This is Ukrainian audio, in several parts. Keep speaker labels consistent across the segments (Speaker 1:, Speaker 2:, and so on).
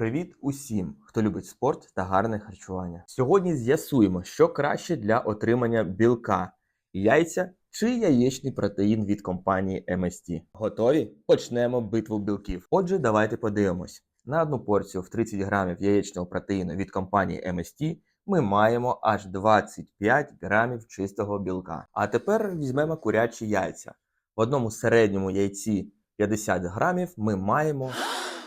Speaker 1: Привіт усім, хто любить спорт та гарне харчування. Сьогодні з'ясуємо, що краще для отримання білка яйця чи яєчний протеїн від компанії MST. Готові? Почнемо битву білків. Отже, давайте подивимось. На одну порцію в 30 грамів яєчного протеїну від компанії MST ми маємо аж 25 грамів чистого білка. А тепер візьмемо курячі яйця. В одному середньому яйці 50 грамів ми маємо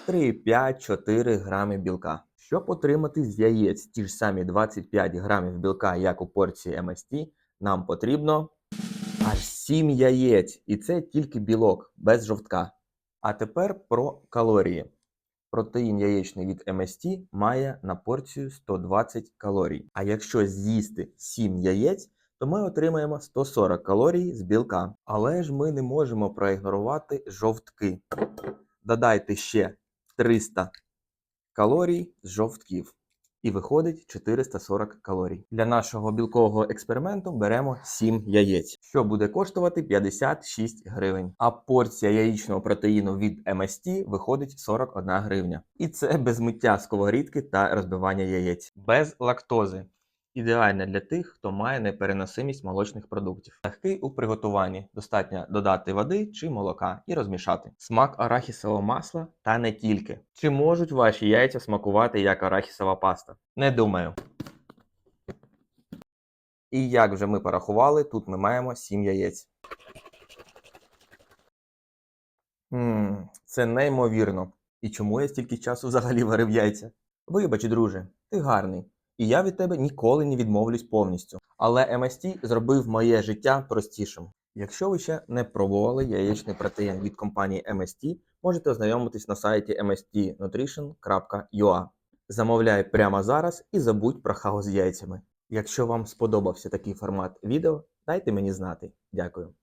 Speaker 1: 3-5-4 грами білка. Щоб отримати з яєць ті ж самі 25 грамів білка, як у порції MST, нам потрібно аж 7 яєць. І це тільки білок, без жовтка. А тепер про калорії. Протеїн яєчний від MST має на порцію 120 калорій. А якщо з'їсти 7 яєць, то ми отримаємо 140 калорій з білка. Але ж ми не можемо проігнорувати жовтки. Додайте ще 300 калорій з жовтків. І виходить 440 калорій. Для нашого білкового експерименту беремо 7 яєць, що буде коштувати 56 гривень. А порція яєчного протеїну від MST виходить 41 гривня. І це без миття сковорідки та розбивання яєць. Без лактози. Ідеальне для тих, хто має непереносимість молочних продуктів. Легкий у приготуванні. Достатньо додати води чи молока і розмішати. Смак арахісового масла та не тільки. Чи можуть ваші яйця смакувати як арахісова паста? Не думаю. І як вже ми порахували, тут ми маємо 7 яєць. Ммм, це неймовірно. І чому я стільки часу взагалі варив яйця? Вибач, друже, ти гарний. І я від тебе ніколи не відмовлюсь повністю. Але MST зробив моє життя простішим. Якщо ви ще не пробували яєчний протеїн від компанії MST, можете ознайомитись на сайті mstnutrition.ua. Замовляй прямо зараз і забудь про хаос з яйцями. Якщо вам сподобався такий формат відео, дайте мені знати. Дякую.